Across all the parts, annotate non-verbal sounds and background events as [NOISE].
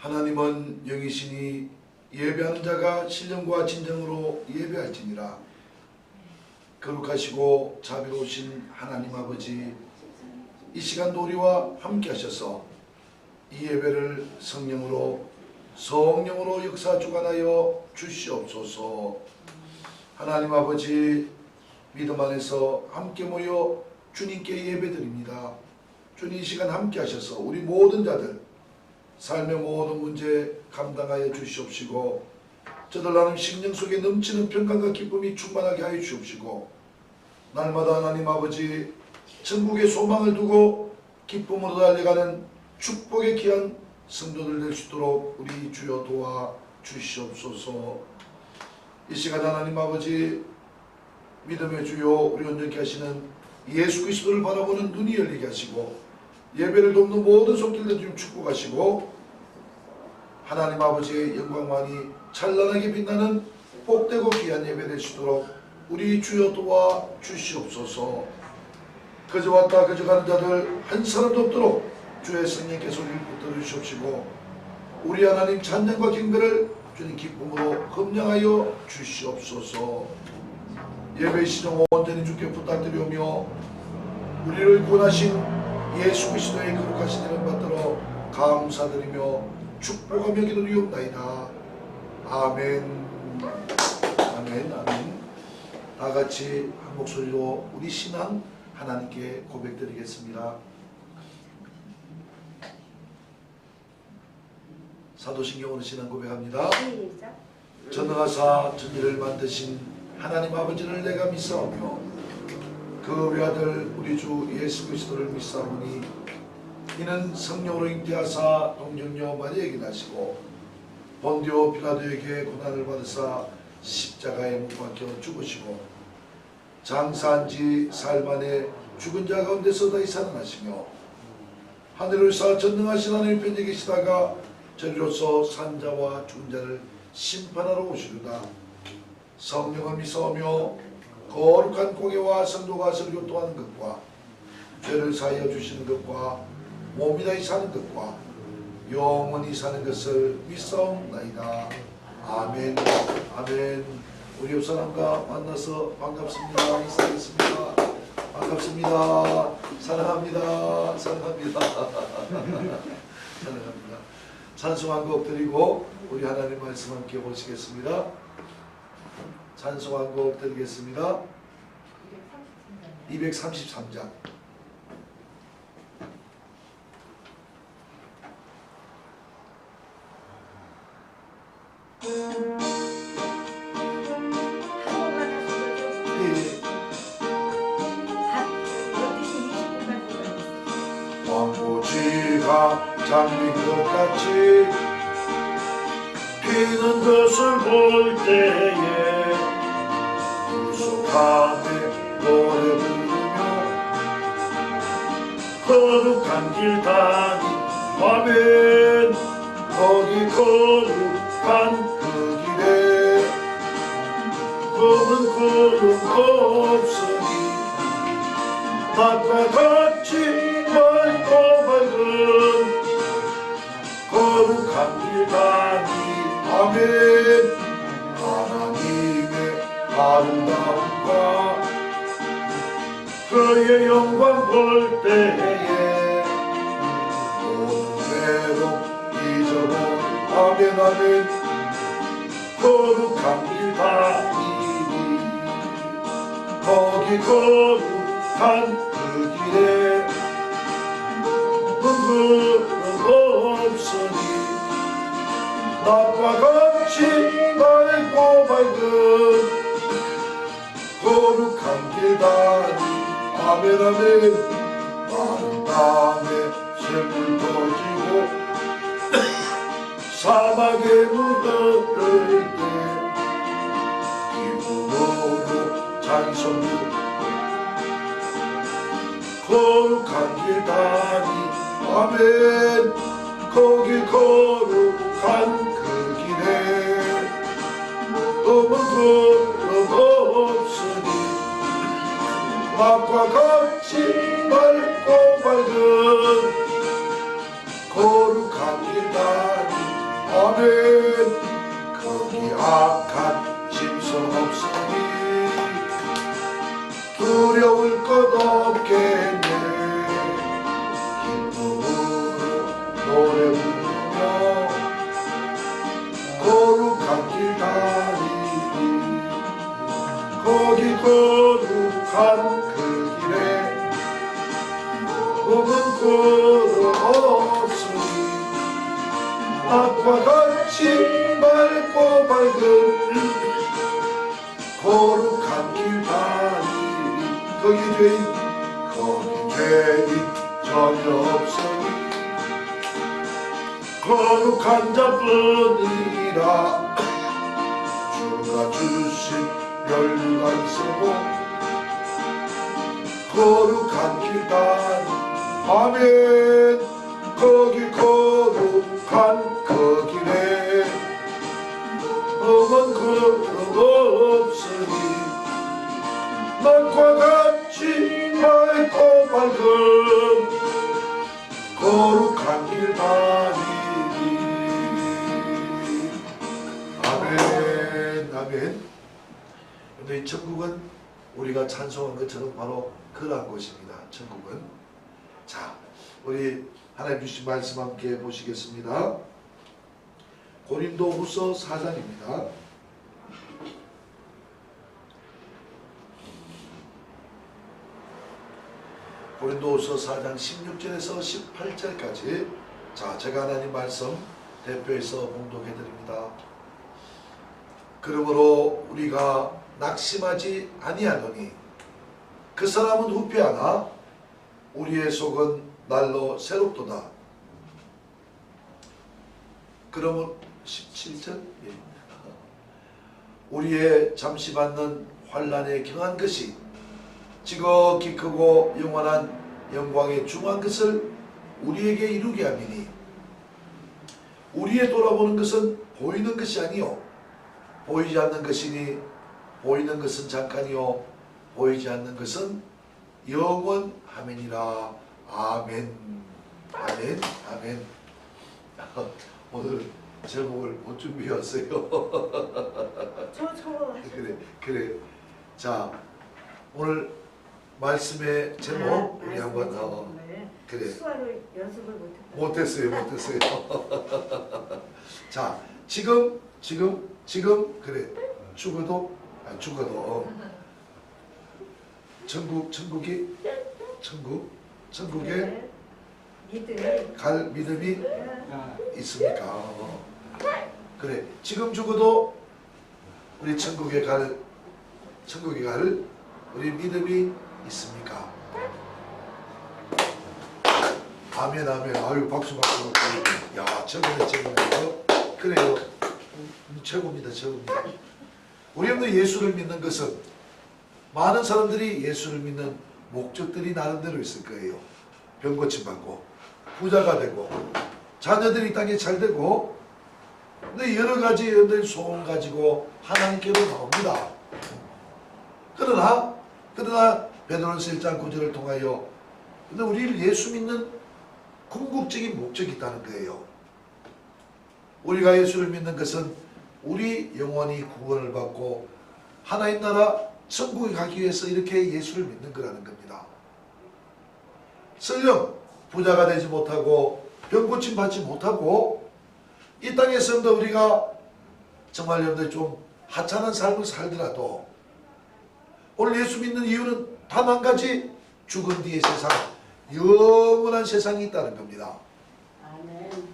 하나님은 영이시니 예배하는 자가 신령과 진정으로 예배할지니라. 거룩하시고 자비로우신 하나님 아버지 이 시간도 우리와 함께 하셔서 이 예배를 성령으로 성령으로 역사 주관하여 주시옵소서. 하나님 아버지 믿음 안에서 함께 모여 주님께 예배드립니다. 주님 이 시간 함께 하셔서 우리 모든 자들 삶의 모든 문제 감당하여 주시옵시고 저들 나름 심령 속에 넘치는 평강과 기쁨이 충만하게 하여 주옵시고 날마다 하나님 아버지 천국의 소망을 두고 기쁨으로 달려가는 축복의 귀한 성도들 될 수 있도록 우리 주여 도와 주시옵소서. 이 시간 하나님 아버지 믿음의 주여 우리 온전케 하시는 예수 그리스도를 바라보는 눈이 열리게 하시고 예배를 돕는 모든 손길들 좀 축복하시고 하나님 아버지의 영광만이 찬란하게 빛나는 복되고 귀한 예배 있도록 우리 주여 도와 주시옵소서. 그저 왔다 그저 가는 자들 한 사람도 없도록 주의 성령께서 우리를 붙들어 주시옵시고 우리 하나님 찬양과 경배를 주님 기쁨으로 검량하여 주시옵소서. 예배 시정 온전히 주께 부탁드리오며 우리를 구원하신 예수 그리스도의 거룩하신 이름 받들어 감사드리며 축복하며 기도리옵나이다. 아멘. 아멘. 아멘. 다 같이 한 목소리로 우리 신앙 하나님께 고백드리겠습니다. 사도신경으로 신앙 고백합니다. 시작. 전능하사 전지를 만드신 하나님 아버지를 내가 믿사오며 그 외아들 우리 주 예수 그리스도를 믿사오니 이는 성령으로 잉태하사 동정녀 마리에게 나시고 본디오 빌라도에게 고난을 받으사 십자가에 못 박혀 죽으시고 장사한 지 사흘 만에 죽은 자 가운데서 다시 살아나시며 하늘을 사 전능하신 하나님 편에 계시다가 저리로서 산자와 죽은 자를 심판하러 오시리다. 성령을 믿사오며 거룩한 공예와 성도가 서로 교통하는 것과 죄를 사하여 주시는 것과 몸이 다시 사는 것과 영원히 사는 것을 믿사옵나이다. 아멘 아멘 우리 옆 사람과 만나서 반갑습니다. 인사하겠습니다. 반갑습니다. 사랑합니다. 사랑합니다. [LAUGHS] 사랑합니다. 찬송 한 곡 드리고 우리 하나님 말씀 함께 보시겠습니다. 찬송 한 곡 드리겠습니다. 233장. 예, 맑고 밝은 거룩한 길 다니 아멘. 하나님의 아름다움과 그의 영광 볼 때에 오늘도 잊어본 아멘 아멘. 거룩한 길 다니니 거기 거룩한 그 길에 눈물은 없으니 낮과 같이 맑고 밝은 거룩한 길 다니 아멘 아멘 마른 땅에 샘물 터지고 사막에 묻어들 때 기쁨으로 찬송 부 거룩한 길 다니 아멘. 거기 거룩한 그 길에 너무 그름 없으니 낮과 같이 맑고 밝은 거룩한 길 다니 아멘. 거기 악한 짐승 없으니 두려울 앞과 같이 맑고 밝은 거룩한 길 다니니 거기 죄인 거기 죄인 전혀 없으니 거룩한 자뿐이라. 주가 주신 멸류가 있어도 거룩한 길 다니 아멘. 거기 거룩 한그 길에 엄한 그릇 없으니 낮과 같이 맑고 밝은 거룩한 길 다니니. 아멘 아멘. 근데 이 천국은 우리가 찬송한 것처럼 바로 그러한 곳입니다 천국은. 자 우리 하나님 주신 말씀 함께 보시겠습니다 고린도 후서 4장입니다 고린도 후서 4장 16절에서 18절까지 자 제가 하나님 말씀 대표해서 봉독해 드립니다. 그러므로 우리가 낙심하지 아니하노니 그 사람은 후패하나 우리의 속은 날로 새롭도다. 그러면 17절 예. 우리의 잠시 받는 환란에 경한 것이 지극히 크고 영원한 영광에 중한 것을 우리에게 이루게 함이니 우리의 돌아보는 것은 보이는 것이 아니요 보이지 않는 것이니 보이는 것은 잠깐이요 보이지 않는 것은 영원함이니라 아멘. 아멘. 아멘. [LAUGHS] 오늘 제목을 못 준비했어요. [LAUGHS] 저 저거 그래 그래. 자 오늘 말씀의 제목 우리 한번 어, 그래. 수화를 연습을. 못했어요 못했어요. [LAUGHS] 자 지금 지금 지금 그래. 죽어도 아 죽어도. 어. 천국 천국이? 천국 천국에 네. 갈 믿음이 네. 있습니까 어. 그래 지금 죽어도 우리 천국에 갈 천국에 갈 우리 믿음이 있습니까? 아멘 아멘 아유 박수 박수 야 최고네 최고네 그래요 음, 최고입니다 최고입니다 우리 여러분 예수를 믿는 것은 많은 사람들이 예수를 믿는 목적들이 나름대로 있을 거예요. 병 고침 받고 부자가 되고 자녀들이 이 땅에 잘 되고 근데 여러 가지 여러분들 소원 가지고 하나님께로 나옵니다. 그러나 그러나 베드로서 1장 9절을 통하여 근데 우리를 예수 믿는 궁극적인 목적이 있다는 거예요. 우리가 예수를 믿는 것은 우리 영혼이 구원을 받고 하나님 나라 천국에 가기 위해서 이렇게 예수를 믿는 거라는 겁니다. 설령 부자가 되지 못하고 병고침 받지 못하고 이 땅에서도 우리가 정말 여러분들 좀 하찮은 삶을 살더라도 오늘 예수 믿는 이유는 단 한 가지 죽은 뒤의 세상 영원한 세상이 있다는 겁니다.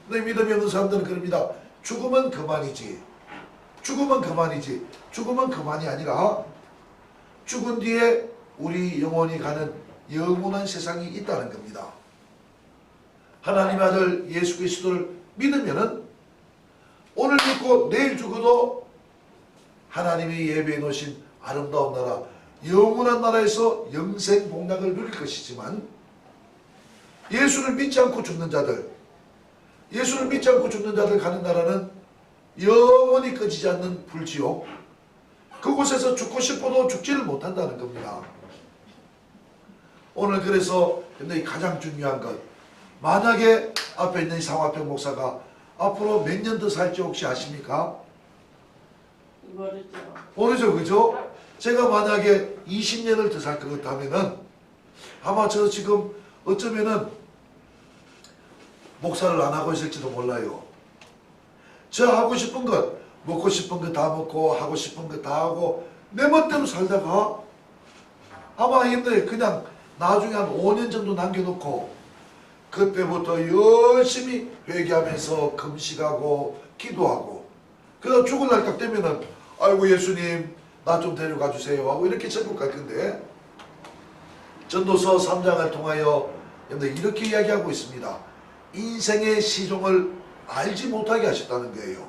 근데 믿음이 없는 사람들은 그럽니다. 죽으면 그만이지. 죽으면 그만이지. 죽으면 그만이 아니라 죽은 뒤에 우리 영혼이 가는 영원한 세상이 있다는 겁니다. 하나님 아들 예수 그리스도를 믿으면은 오늘 믿고 내일 죽어도 하나님이 예배해 놓으신 아름다운 나라 영원한 나라에서 영생 복락을 누릴 것이지만 예수를 믿지 않고 죽는 자들 예수를 믿지 않고 죽는 자들 가는 나라는 영원히 꺼지지 않는 불지옥 그곳에서 죽고 싶어도 죽지를 못한다는 겁니다. 오늘 그래서 근데 가장 중요한 것 만약에 앞에 있는 이 상화평 목사가 앞으로 몇 년 더 살지 혹시 아십니까? 모르죠. 모르죠, 그죠? 제가 만약에 20년을 더 살 것 같다면은 아마 저 지금 어쩌면은 목사를 안 하고 있을지도 몰라요. 저 하고 싶은 것, 먹고 싶은 거 다 먹고 하고 싶은 거 다 하고 내 멋대로 살다가 아마 힘들 그냥 나중에 한 5년 정도 남겨놓고 그때부터 열심히 회개하면서 금식하고 기도하고 그러다 죽을 날 딱 되면은 아이고 예수님 나 좀 데려가 주세요 하고 이렇게 천국 갈 건데 전도서 3장을 통하여 이렇게 이야기하고 있습니다. 인생의 시종을 알지 못하게 하셨다는 거예요.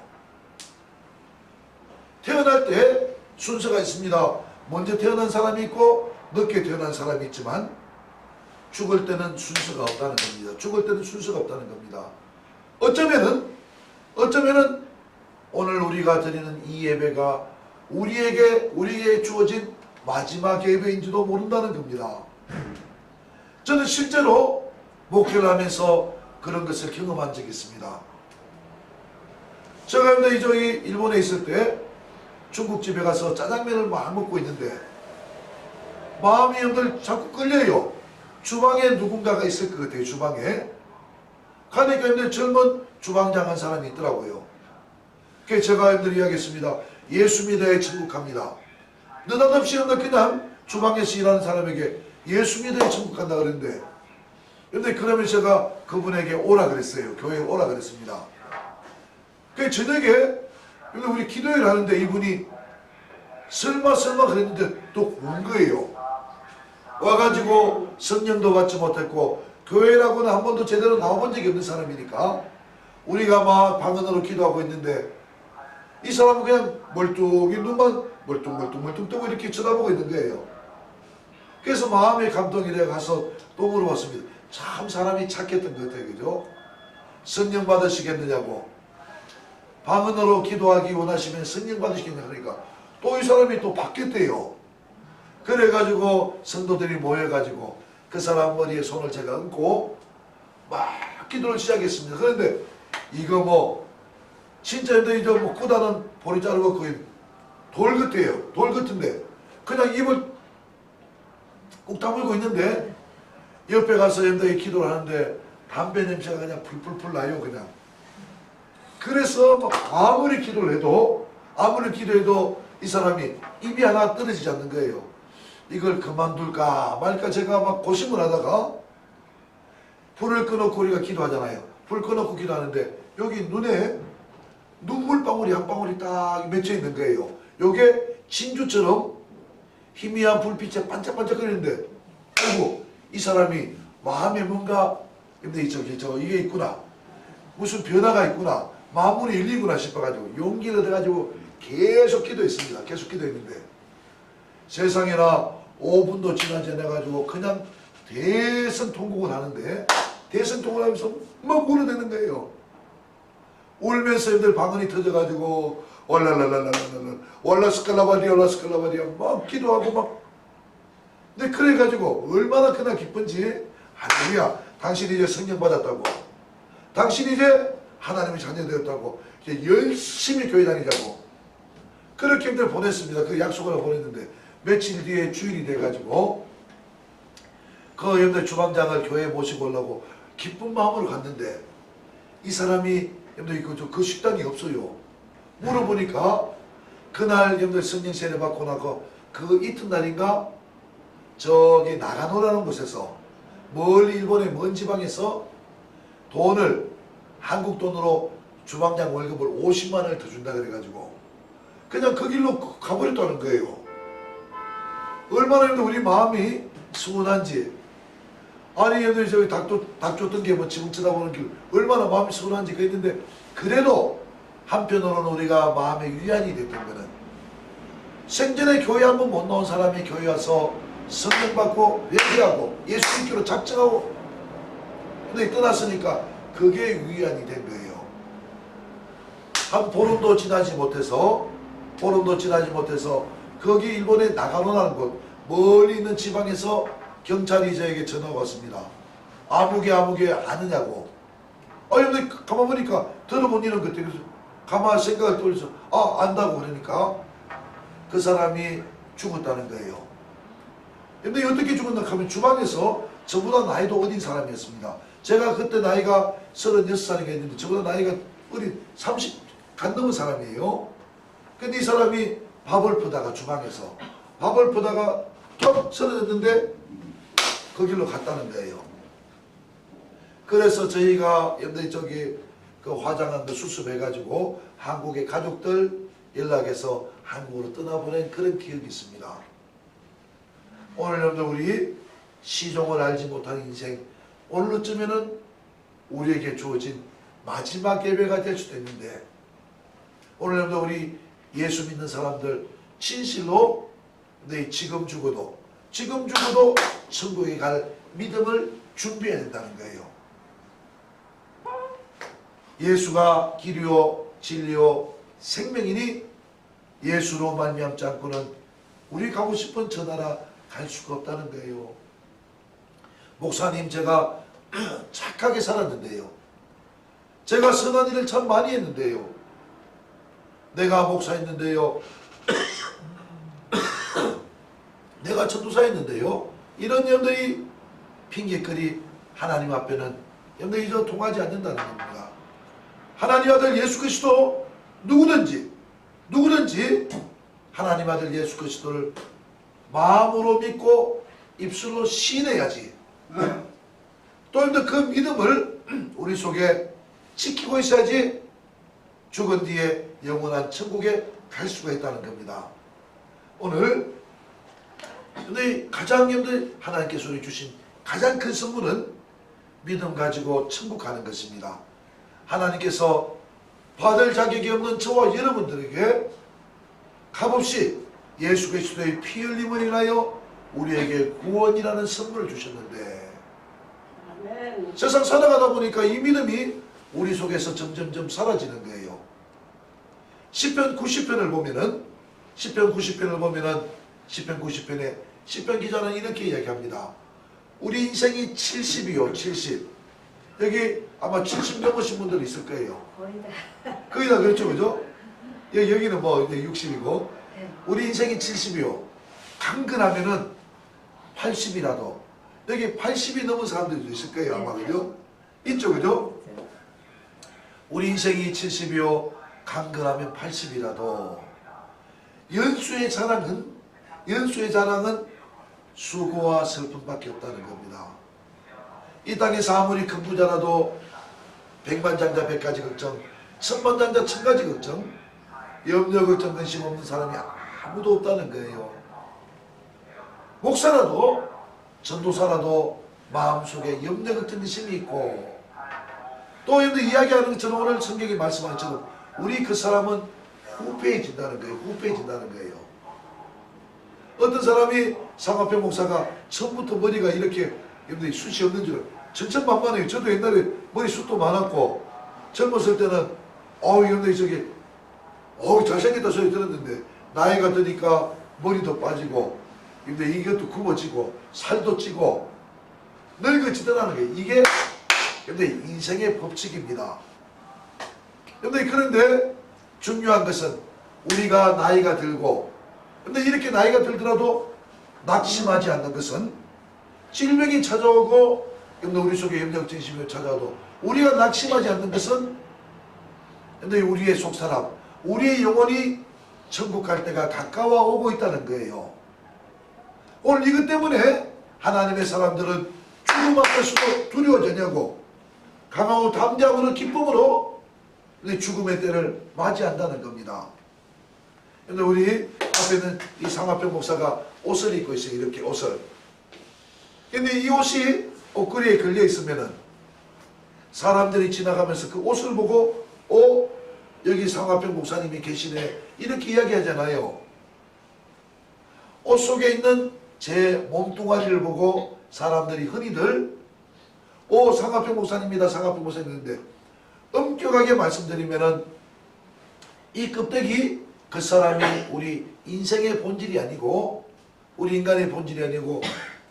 태어날 때 순서가 있습니다. 먼저 태어난 사람이 있고 늦게 태어난 사람이 있지만 죽을 때는 순서가 없다는 겁니다. 죽을 때는 순서가 없다는 겁니다. 어쩌면은 어쩌면은 오늘 우리가 드리는 이 예배가 우리에게 우리에게 주어진 마지막 예배인지도 모른다는 겁니다. 저는 실제로 목회를 하면서 그런 것을 경험한 적이 있습니다. 제가 저희 일본에 있을 때 중국집에 가서 짜장면을 막 먹고 있는데 마음이 여러분들 자꾸 끌려요. 주방에 누군가가 있을 것 같아요. 주방에. 가니까 여러분들 젊은 주방장 한 사람이 있더라고요. 그래서 제가 여러분들 이야기했습니다. 예수 믿어야 천국 갑니다. 느닷없이 여러분들 그냥 주방에서 일하는 사람에게 예수 믿어야 천국 간다 그랬는데 근데 그러면 제가 그분에게 오라 그랬어요. 교회에 오라 그랬습니다. 그 저녁에 여기 우리 기도회를 하는데 이분이 설마 설마 그랬는데 또 온 거예요. 와가지고 성령도 받지 못했고 교회라고는 한 번도 제대로 나와본 적이 없는 사람이니까 우리가 막 방언으로 기도하고 있는데 이 사람은 그냥 멀뚱히 눈만 멀뚱멀뚱멀뚱 뜨고 이렇게 쳐다보고 있는 거예요. 그래서 마음의 감동이 돼 가서 또 물어봤습니다. 참 사람이 착했던 것 같아요. 그죠? 성령 받으시겠느냐고. 방언으로 기도하기 원하시면 성령 받으시겠냐 그러니까 또 이 사람이 또 바뀌었대요. 그래가지고 성도들이 모여가지고 그 사람 머리에 손을 제가 얹고 막 기도를 시작했습니다. 그런데 이거 뭐 진짜 이제 뭐 구다는 보리 자르고 거의 돌 같아요. 돌 같은데 그냥 입을 꾹 다물고 있는데 옆에 가서 여러분들이 기도를 하는데 담배 냄새가 그냥 풀풀풀 나요 그냥 그래서 막 아무리 기도를 해도 아무리 기도해도 이 사람이 입이 하나 떨어지지 않는 거예요. 이걸 그만둘까 말까 제가 막 고심을 하다가 불을 꺼놓고 우리가 기도하잖아요. 불 꺼놓고 기도하는데 여기 눈에 눈물방울이 한 방울이 딱 맺혀 있는 거예요. 요게 진주처럼 희미한 불빛에 반짝반짝거리는데 아이고 이 사람이 마음에 뭔가 근데 저기 저 이게 있구나. 무슨 변화가 있구나 마음문이 열리구나 싶어가지고 용기를 얻어가지고 계속 기도했습니다. 계속 기도했는데 세상에나 5분도 지나지 않아가지고 그냥 대선 통곡을 하는데 대선 통곡을 하면서 막 울어대는 거예요. 울면서 애들 방언이 터져가지고 월랄랄랄랄랄랄 월라스칼라바디아 월라스칼라바디아 막 기도하고 막. 근데 그래가지고 얼마나 그나 기쁜지 할렐루야 당신 이제 성령 받았다고. 당신 이제 하나님의 자녀 되었다고 이제 열심히 교회 다니자고 그렇게 힘들 보냈습니다. 그 약속을 보냈는데 며칠 뒤에 주일이 돼가지고 그 여러분들 주방장을 교회에 모시고 오려고 기쁜 마음으로 갔는데 이 사람이 여러분들 그, 그 식당이 없어요. 물어보니까 그날 여러분들 성령 세례 받고 나서 그 이튿날인가 저기 나가노라는 곳에서 멀리 일본의 먼 지방에서 돈을 한국 돈으로 주방장 월급을 50만 원을 더 준다 그래가지고 그냥 그 길로 가버렸다는 거예요. 얼마나 우리 마음이 수운한지 아니 얘들 저기 닭, 줬- 닭 줬던 게뭐 지붕 쳐다보는 길 얼마나 마음이 수운한지 그랬는데 그래도 한편으로는 우리가 마음의 위안이 됐던 거는 생전에 교회 한 번 못 나온 사람이 교회 와서 성령 받고 회개하고 예수 믿기로 작정하고 근데 떠났으니까 그게 위안이 된 거예요. 한 보름도 지나지 못해서 보름도 지나지 못해서 거기 일본의 나가노라는 곳 멀리 있는 지방에서 경찰이 저에게 전화가 왔습니다. 아무개 아무개 아느냐고. 어, 근데 가만 보니까 들어본 이런 것들이 그래서 가만 생각을 돌려서 아 안다고 그러니까 그 사람이 죽었다는 거예요. 근데 어떻게 죽었나 하면 주방에서 저보다 나이도 어린 사람이었습니다. 제가 그때 나이가 36살인가 했는데 저보다 나이가 어린 30 간 넘은 사람이에요. 근데 이 사람이 밥을 푸다가 주방에서 밥을 푸다가 툭 쓰러졌는데 그 길로 갔다는 거예요. 그래서 저희가 여러분들 저기 그 화장한 거 수습해가지고 한국의 가족들 연락해서 한국으로 떠나보낸 그런 기억이 있습니다. 오늘 여러분들 우리 시종을 알지 못한 인생 오늘쯤에는 우리에게 주어진 마지막 예배가 될 수도 있는데 오늘 여러분들 우리 예수 믿는 사람들 진실로 내 지금 죽어도 지금 죽어도 천국에 갈 믿음을 준비해야 된다는 거예요. 예수가 길이요 진리요 생명이니 예수로 말미암지 않고는 우리 가고 싶은 저 나라 갈 수가 없다는 거예요. 목사님 제가 [CLEARS THROAT] 착하게 살았는데요. 제가 선한 일을 참 많이 했는데요. 내가 목사했는데요. [CLEARS THROAT] 내가 전도사했는데요. 이런 점들이 핑계거리 하나님 앞에는 여러분들이 저 통하지 않는다는 겁니다. 하나님 아들 예수 그리스도 누구든지 누구든지 하나님 아들 예수 그리스도를 마음으로 믿고 입술로 신해야지. 또 여러분들 그 믿음을 우리 속에 지키고 있어야지 죽은 뒤에 영원한 천국에 갈 수가 있다는 겁니다. 오늘 근데 가장 여러분들 하나님께서 우리 주신 가장 큰 선물은 믿음 가지고 천국 가는 것입니다. 하나님께서 받을 자격이 없는 저와 여러분들에게 값없이 예수 그리스도의 피 흘림을 인하여 우리에게 구원이라는 선물을 주셨는데. 세상 살아가다 보니까 이 믿음이 우리 속에서 점점점 사라지는 거예요. 10편 90편을 보면은 10편 90편을 보면은 10편 90편에 10편 기자는 이렇게 이야기합니다. 우리 인생이 70이요, 70. 여기 아마 70 넘으신 분들 있을 거예요. 거의 다. 그렇죠, 그죠? 여- 여기는 뭐 이제 60이고 네. 우리 인생이 70이요. 강근하면은 80이라도 여기 80이 넘은 사람들도 있을 거예요, 아마 그죠? 있죠, 그죠? 우리 인생이 70이요. 강근하면 80이라도 연수의 자랑은 연수의 자랑은 수고와 슬픔밖에 없다는 겁니다. 이 땅에서 아무리 큰 부자라도 백만장자 백가지 걱정, 천만장자 천가지 걱정, 염려 걱정 근심 없는 사람이 아무도 없다는 거예요. 목사라도 전도사라도 마음속에 염려 걱정 근심이 있고 또 여러분들 이야기하는 것처럼 오늘 성경이 말씀하는 것처럼 우리 그 사람은 후패해진다는 거예요. 후패해진다는 거예요. 어떤 사람이 상화평 목사가 처음부터 머리가 이렇게 여러분들이 숱이 없는 줄 천천만만해요. 저도 옛날에 머리 숱도 많았고 젊었을 때는 어우 여러분들이 저기 어우 잘생겼다 소리 들었는데 나이가 드니까 머리도 빠지고 근데 이것도 굽어지고 살도 찌고 늙어지더라는 거예요. 이게 근데 인생의 법칙입니다. 근데 그런데 중요한 것은 우리가 나이가 들고 근데 이렇게 나이가 들더라도 낙심하지 않는 것은 질병이 찾아오고 근데 우리 속에 염려증 심이 찾아와도 우리가 낙심하지 않는 것은 근데 우리의 속사람 우리의 영혼이 천국 갈 때가 가까워 오고 있다는 거예요. 오늘 이것 때문에 하나님의 사람들은 죽음 앞에서도 두려워지냐고 강하고 담대함으로 기쁨으로 이 죽음의 때를 맞이한다는 겁니다. 근데 우리 앞에는 이 상화평 목사가 옷을 입고 있어요. 이렇게 옷을. 근데 이 옷이 옷걸이에 걸려 있으면은 사람들이 지나가면서 그 옷을 보고 오 여기 상화평 목사님이 계시네 이렇게 이야기하잖아요. 옷 속에 있는 제 몸뚱아리를 보고 사람들이 흔히들 오 상하평 목사님입니다. 상하평 목사님인데 엄격하게 말씀드리면은 이 껍데기 그 사람이 우리 인생의 본질이 아니고 우리 인간의 본질이 아니고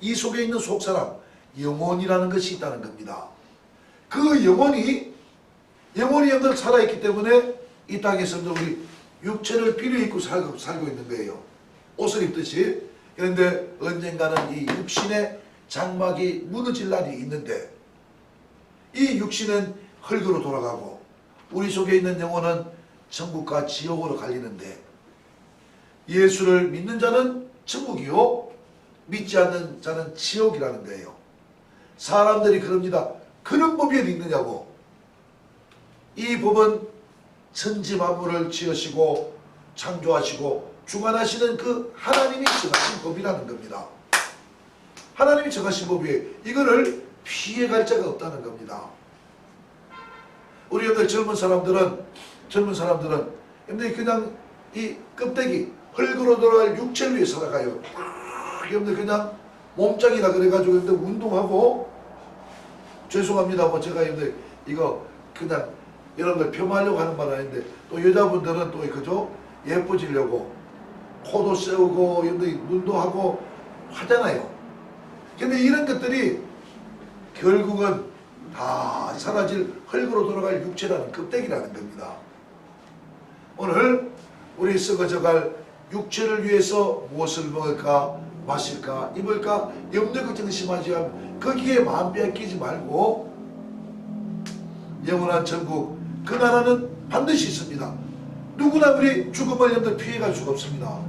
이 속에 있는 속사람 영혼이라는 것이 있다는 겁니다. 그 영혼이 영혼이 여러분들 살아있기 때문에 이 땅에서 여러분들 우리 육체를 있고 살고, 살고 있는 거예요. 옷을 입듯이. 그런데 언젠가는 이 육신의 장막이 무너질 날이 있는데 이 육신은 흙으로 돌아가고 우리 속에 있는 영혼은 천국과 지옥으로 갈리는데 예수를 믿는 자는 천국이요 믿지 않는 자는 지옥이라는 거예요. 사람들이 그럽니다. 그런 법이 어디 있느냐고. 이 법은 천지 만물을 지으시고 창조하시고 주관하시는 그 하나님이 정하신 법이라는 겁니다. 하나님이 정하신 법이에요. 이거를 피해갈 자가 없다는 겁니다. 우리 여들 젊은 사람들은 젊은 사람들은 여러분들이 그냥 이 껍데기 흙으로 돌아갈 육체를 위해 살아가요. 아, 여러분들 그냥 몸짱이다 그래가지고 여러분들 운동하고 죄송합니다. 뭐 제가 여러분들 이거 그냥 여러분들 폄하하려고 하는 말 아닌데 또 여자분들은 또 그죠 예뻐지려고 코도 세우고 눈도 하고 하잖아요. 근데 이런 것들이 결국은 다 사라질 흙으로 돌아갈 육체라는 껍데기라는 겁니다. 오늘 우리 썩어져갈 육체를 위해서 무엇을 먹을까 마실까 입을까 염려 걱정 심하지 않으면 거기에 마음 빼앗기지 말고 영원한 천국 그 나라는 반드시 있습니다. 누구나 우리 죽음을 염려 피해갈 수가 없습니다.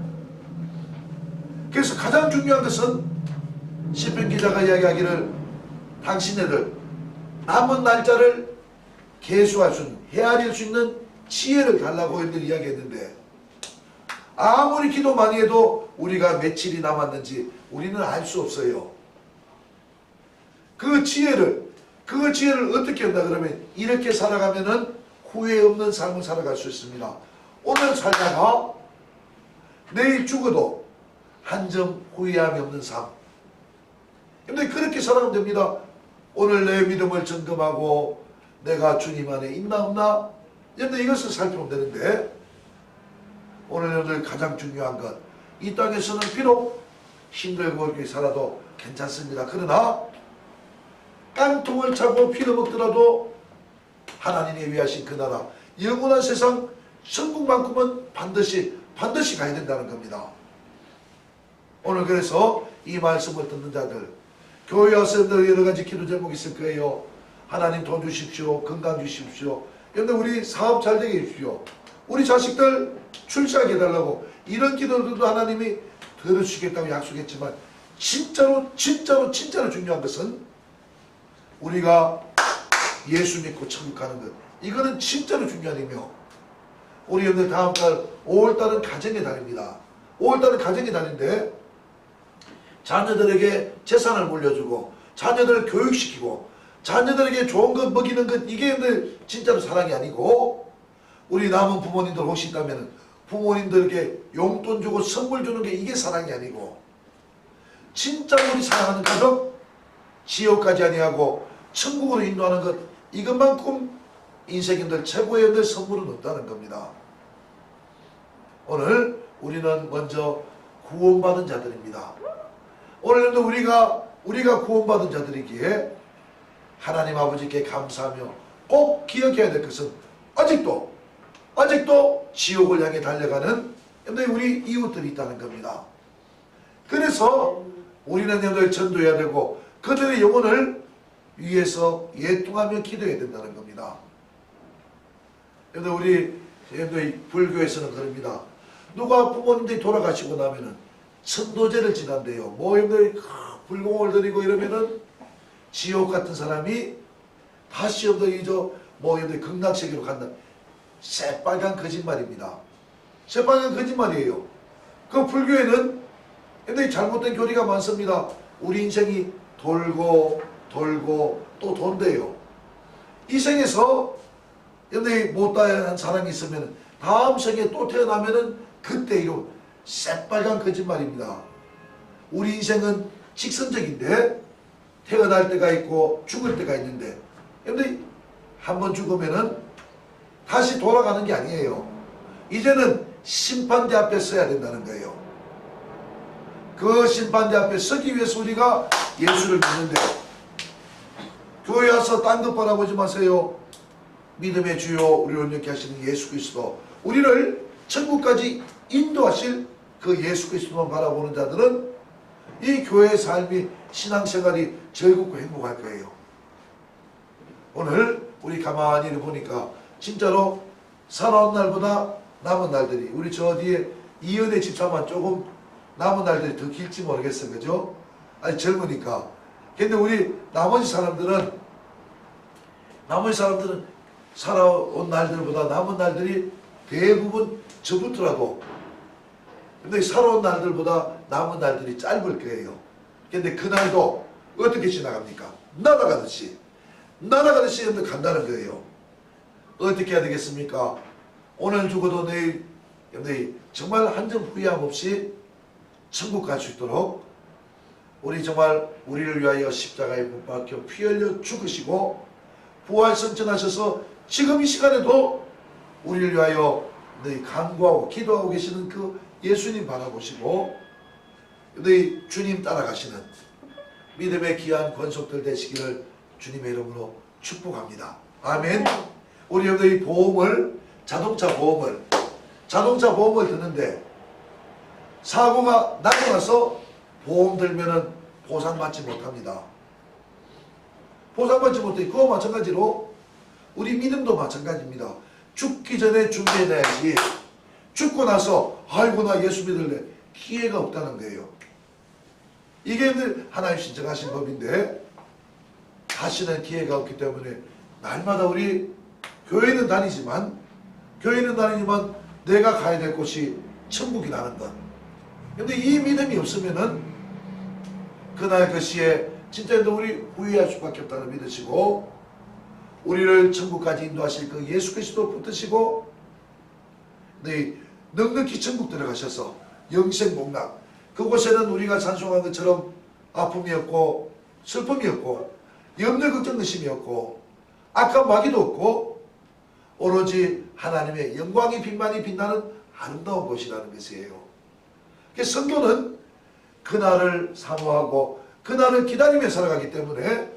그래서 가장 중요한 것은 시편 기자가 이야기하기를 당신네들 남은 날짜를 계수할 수 있는 헤아릴 수 있는 지혜를 달라고 이들 이야기했는데 아무리 기도 많이 해도 우리가 며칠이 남았는지 우리는 알 수 없어요. 그 지혜를 그 지혜를 어떻게 한다 그러면 이렇게 살아가면은 후회 없는 삶을 살아갈 수 있습니다. 오늘 살다가 내일 죽어도 한 점 후회함이 없는 삶. 근데 그렇게 살아가면 됩니다. 오늘 내 믿음을 점검하고 내가 주님 안에 있나 없나? 근데 이것을 살피면 되는데 오늘 여러분들 가장 중요한 것이 땅에서는 비록 힘들고 이렇게 살아도 괜찮습니다. 그러나 깡통을 차고 피를 먹더라도 하나님이 위하신 그 나라 영원한 세상 천국만큼은 반드시 반드시 가야 된다는 겁니다. 오늘 그래서 이 말씀을 듣는 자들 교회 와서들 여러 가지 기도 제목이 있을 거예요. 하나님 돈 주십시오. 건강 주십시오. 근데 우리 사업 잘 되게 해주십시오. 우리 자식들 출세하게 해달라고 이런 기도들도 하나님이 들어주시겠다고 약속했지만 진짜로 진짜로 진짜로 중요한 것은 우리가 예수 믿고 천국 가는 것 이거는 진짜로 중요한 의미요. 우리 여러분들 다음 달 5월달은 가정의 달입니다. 5월달은 가정의 달인데 자녀들에게 재산을 물려주고 자녀들을 교육시키고 자녀들에게 좋은 것 먹이는 것 이게 진짜로 사랑이 아니고 우리 남은 부모님들 혹시 있다면 부모님들에게 용돈 주고 선물 주는 게 이게 사랑이 아니고 진짜 우리 사랑하는 가족 지옥까지 아니하고 천국으로 인도하는 것 이것만큼 인생인들 최고의 늘 선물은 없다는 겁니다. 오늘 우리는 먼저 구원받은 자들입니다. 오늘도 우리가 우리가 구원받은 자들이기에 하나님 아버지께 감사하며 꼭 기억해야 될 것은 아직도 아직도 지옥을 향해 달려가는 우리 이웃들이 있다는 겁니다. 그래서 우리는 여러분들 전도해야 되고 그들의 영혼을 위해서 예통하며 기도해야 된다는 겁니다. 여러분 우리 여러분들 불교에서는 그럽니다. 누가 부모님들이 돌아가시고 나면은 천도제를 지난대요. 뭐 여러분들 불공을 드리고 이러면은 지옥 같은 사람이 다시 여러분들 이저뭐 여러분들 극락세계로 간다. 새빨간 거짓말입니다. 새빨간 거짓말이에요. 그 불교에는 근데 잘못된 교리가 많습니다. 우리 인생이 돌고 돌고 또 돈대요. 이 생에서 근데 못다한 사람이 있으면 다음 생에 또 태어나면은 그때 이로 새빨간 거짓말입니다. 우리 인생은 직선적인데 태어날 때가 있고 죽을 때가 있는데 근데 한번 죽으면은 다시 돌아가는 게 아니에요. 이제는 심판대 앞에 서야 된다는 거예요. 그 심판대 앞에 서기 위해서 우리가 예수를 믿는데 교회 와서 딴것 바라보지 마세요. 믿음의 주요 우리를 온전케 하시는 예수 그리스도 우리를 천국까지 인도하실 그 예수 그리스도만 바라보는 자들은 이 교회의 삶이 신앙생활이 즐겁고 행복할 거예요. 오늘 우리 가만히 보니까 진짜로 살아온 날보다 남은 날들이 우리 저 뒤에 이은혜 집사만 조금 남은 날들이 더 길지 모르겠어요. 그죠? 아니 젊으니까. 근데 우리 나머지 사람들은 나머지 사람들은 살아온 날들보다 남은 날들이 대부분 저부터라도 근데 살아온 날들보다 남은 날들이 짧을 거예요. 근데 그날도 어떻게 지나갑니까? 날아가듯이 날아가듯이 간다는 거예요. 어떻게 해야 되겠습니까? 오늘 죽어도 내일 여러분들 정말 한 점 후회함 없이 천국 갈 수 있도록 우리 정말 우리를 위하여 십자가에 못 박혀 피 흘려 죽으시고 부활 선천하셔서 지금 이 시간에도 우리를 위하여 너희 간구하고 기도하고 계시는 그 예수님 바라보시고 너희 주님 따라가시는 믿음의 귀한 권속들 되시기를 주님의 이름으로 축복합니다. 아멘. 우리 여기 보험을 자동차 보험을 자동차 보험을 드는데 사고가 나고 나서 보험 들면은 보상받지 못합니다. 보상받지 못해. 그와 마찬가지로 우리 믿음도 마찬가지입니다. 죽기 전에 준비해놔야지. 죽고 나서 아이고 나 예수 믿을래 기회가 없다는 거예요. 이게 늘 하나님 신청하신 법인데 다시는 기회가 없기 때문에 날마다 우리 교회는 다니지만 교회는 다니지만 내가 가야 될 곳이 천국이라는 것. 근데 이 믿음이 없으면은 그날 그 시에 진짜 우리 후회할 수밖에 없다는 믿으시고 우리를 천국까지 인도하실 그 예수 그리스도 붙드시고 네 넉넉히 천국 들어가셔서 영생 복락 그곳에는 우리가 찬송한 것처럼 아픔이 없고 슬픔이 없고 염려 걱정 의심이 없고 악한 마귀도 없고 오로지 하나님의 영광이 빛만이 빛나는 아름다운 곳이라는 것이에요. 그래서 성교는 그날을 사모하고 그날을 기다리며 살아가기 때문에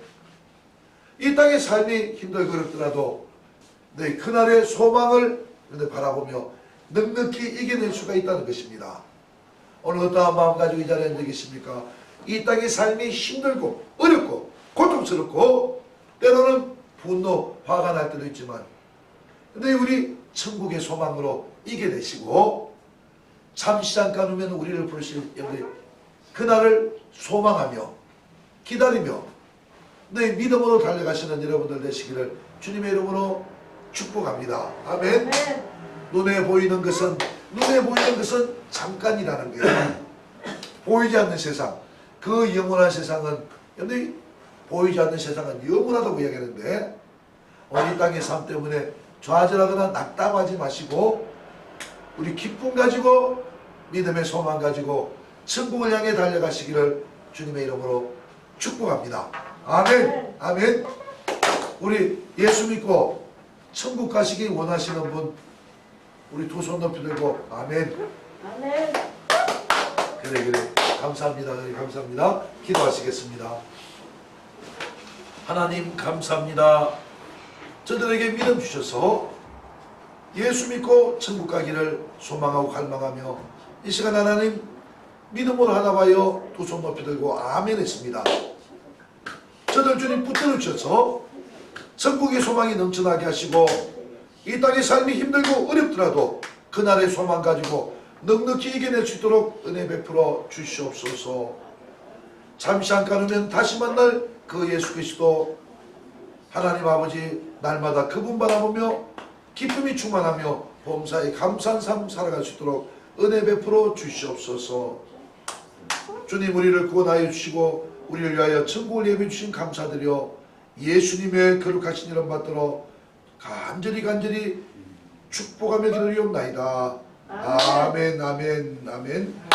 이 땅의 삶이 힘들고 어렵더라도 네, 그날의 소망을 바라보며 넉넉히 이겨낼 수가 있다는 것입니다. 오늘 어떠한 마음 가지고 이 자리에 앉아 계십니까? 이 땅의 삶이 힘들고 어렵고 고통스럽고 때로는 분노, 화가 날 때도 있지만 근데 우리 천국의 소망으로 이겨내시고 잠시 잠깐 후면 우리를 부르실 그날을 소망하며 기다리며 네 믿음으로 달려가시는 여러분들 되시기를 주님의 이름으로 축복합니다. 아멘. 아멘. 눈에 보이는 것은 눈에 보이는 것은 잠깐이라는 거예요. [CLEARS THROAT] 보이지 않는 세상, 그 영원한 세상은 근데 보이지 않는 세상은 영원하다고 이야기하는데 이 땅의 삶 때문에 좌절하거나 낙담하지 마시고 우리 기쁨 가지고 믿음의 소망 가지고 천국을 향해 달려가시기를 주님의 이름으로 축복합니다. 아멘. 아멘. 우리 예수 믿고 천국 가시기 원하시는 분 우리 두 손 높이 들고 아멘. 아멘. 그래 그래 감사합니다. 네, 감사합니다. 기도하시겠습니다. 하나님 감사합니다. 저들에게 믿음 주셔서 예수 믿고 천국 가기를 소망하고 갈망하며 이 시간 하나님 믿음으로 하나 봐요 두 손 높이 들고 아멘 했습니다. 저들 주님 붙들어 주셔서 천국의 소망이 넘쳐나게 하시고 이 땅의 삶이 힘들고 어렵더라도 그날의 소망 가지고 넉넉히 이겨낼 수 있도록 은혜 베풀어 주시옵소서. 잠시 잠깐 후면 다시 만날 그 예수 그리스도 하나님 아버지 날마다 그분 바라보며 기쁨이 충만하며 범사에 감사한 삶 살아갈 수 있도록 은혜 베풀어 주시옵소서. 주님 우리를 구원하여 주시고 우리를 위하여 천국을 예비해 주신 감사드려 예수님의 거룩하신 이름 받들어 간절히 간절히 축복하며 기도리옵나이다. 아멘 아멘 아멘